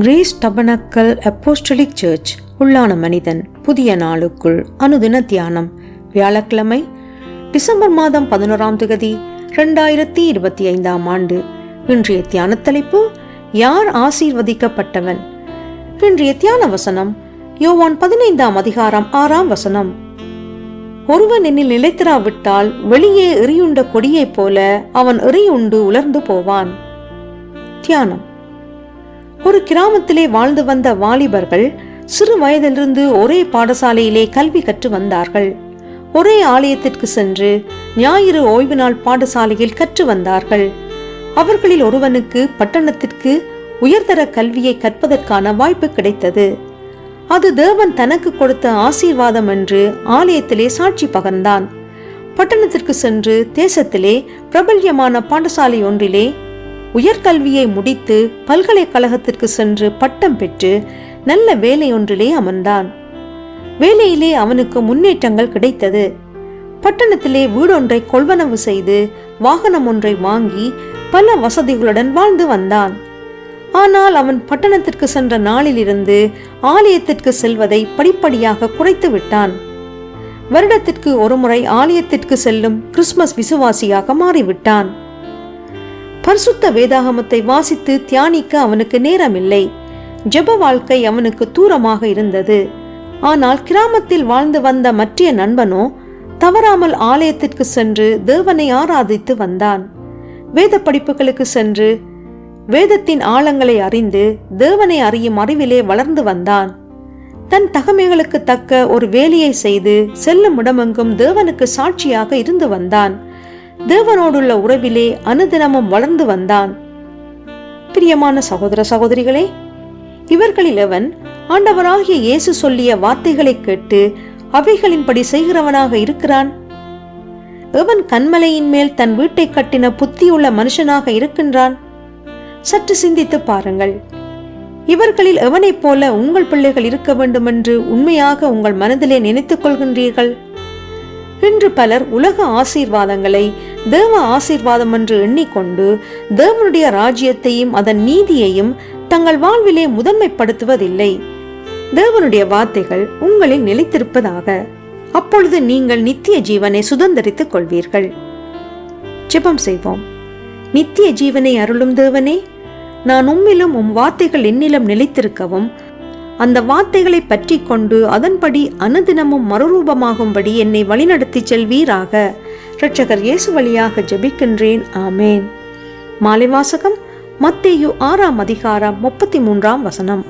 Grace tabernacle apostolic search உள்ளான மனிதன் புதிய நாளுக்குள் அனுதின தியானம். வியாழக்கிழமை டிசம்பர் மாதம் பதினோராம் தேதி ரெண்டாயிரத்தி இருபத்தி ஐந்தாம் ஆண்டு. இன்றைய தியான தலைப்பு யார் ஆசீர்வதிக்கப்பட்டவன்? இன்றைய தியான வசனம் யோவான் பதினைந்தாம் அதிகாரம் ஆறாம் வசனம். ஒருவன் என்னில் நிலைத்திராவிட்டால் வெளியே எரியுண்ட கொடியைப் போல அவன் எரியுண்டு உலர்ந்து போவான். தியானம். ஒரு கிராமத்திலே வாழ்ந்து வந்த வாலிபர்கள் சிறு வயதிலிருந்து ஒரே பாடசாலையிலே கல்வி கற்று வந்தார்கள். ஒரே ஆலயத்திற்கு சென்று ஞாயிறு ஓய்வு நாள் பாடசாலையில் கற்று வந்தார்கள். அவர்களில் ஒருவனுக்கு பட்டணத்திற்கு உயர்தர கல்வியை கற்பதற்கான வாய்ப்பு கிடைத்தது. அது தேவன் தனக்கு கொடுத்த ஆசீர்வாதம் என்று ஆலயத்திலே சாட்சி பகர்ந்தான். பட்டணத்திற்கு சென்று தேசத்திலே பிரபல்யமான பாடசாலை ஒன்றிலே உயர்கல்வியை முடித்து பல்கலைக்கழகத்திற்கு சென்று பட்டம் பெற்று நல்ல வேலையொன்றிலே அமர்ந்தான். வேலையிலே அவனுக்கு முன்னேற்றங்கள் கிடைத்தது. பட்டணத்திலே வீடொன்றை கொள்வனவு செய்து வாகனம் ஒன்றை வாங்கி பல வசதிகளுடன் வாழ்ந்து வந்தான். ஆனால் அவன் பட்டணத்திற்கு சென்ற நாளிலிருந்து ஆலயத்திற்கு செல்வதை படிப்படியாக குறைத்து விட்டான். வருடத்திற்கு ஒருமுறை ஆலயத்திற்கு செல்லும் கிறிஸ்மஸ் விசுவாசியாக மாறிவிட்டான். பரிசுத்த வேதாகமத்தை வாசித்து தியானிக்க அவனுக்கு நேரமில்லை. ஜெப வாழ்க்கை அவனுக்கு தூரமாக இருந்தது. ஆனால் கிராமத்தில் வாழ்ந்து வந்த மற்றிய நண்பனோ தவறாமல் ஆலயத்திற்கு சென்று தேவனை ஆராதித்து வந்தான். வேத படிப்புகளுக்கு சென்று வேதத்தின் ஆழங்களை அறிந்து தேவனை அறியும் அறிவிலே வளர்ந்து வந்தான். தன் தகமைகளுக்கு தக்க ஒரு வேலையை செய்து செல்லும் இடமெங்கும் தேவனுக்கு சாட்சியாக இருந்து வந்தான். தேவனோடுள்ள உறவிலே அனுதினமும் வளர்ந்து வந்தான். பிரியமான சகோதர சகோதரிகளே இவர்களில் எவன் ஆண்டவராகிய இயேசு சொல்லிய வார்த்தைகளை கேட்டு அவைகளின்படி செய்கிறவனாக இருக்கிறான். எவன் கண்மலையின் மேல் தன் வீட்டை கட்டின புத்தியுள்ள மனுஷனாக இருக்கின்றான். சற்று சிந்தித்து பாருங்கள். இவர்களில் எவனைப் போல உங்கள் பிள்ளைகள் இருக்க வேண்டுமென்று உண்மையாக உங்கள் மனதிலே நினைத்துக் கொள்கின்றீர்கள்? இன்று பலர் உலக ஆசீர்வாதங்களை தேவ ஆசீர்வாதம் என்று எண்ணிக்கொண்டு தேவனுடைய ராஜ்யத்தையும் அதன் நீதியையும் தங்கள் வாழ்விலே முதன்மைப்படுத்துவதில்லை. தேவனுடைய வார்த்தைகள் உங்களில் நிலைத்திருப்பதாக. அப்பொழுது நீங்கள் நித்திய ஜீவனை சுதந்திரித்துக் கொள்வீர்கள். ஜெபம் செய்வோம். நித்திய ஜீவனை அருளும் தேவனே நான் உம்மிலும் உம் வார்த்தைகள் என்னிலும் நிலைத்திருக்கவும் அந்த வார்த்தைகளை பற்றி கொண்டு அதன்படி அனுதினமும் மறுரூபமாகும்படி என்னை வழிநடத்தி செல்வீராக. இரட்சகர் இயேசு வழியாக ஜெபிக்கின்றேன். ஆமேன். மாலை வாசகம் மத்தேயு ஆறாம் அதிகாரம் முப்பத்தி மூன்றாம் வசனம்.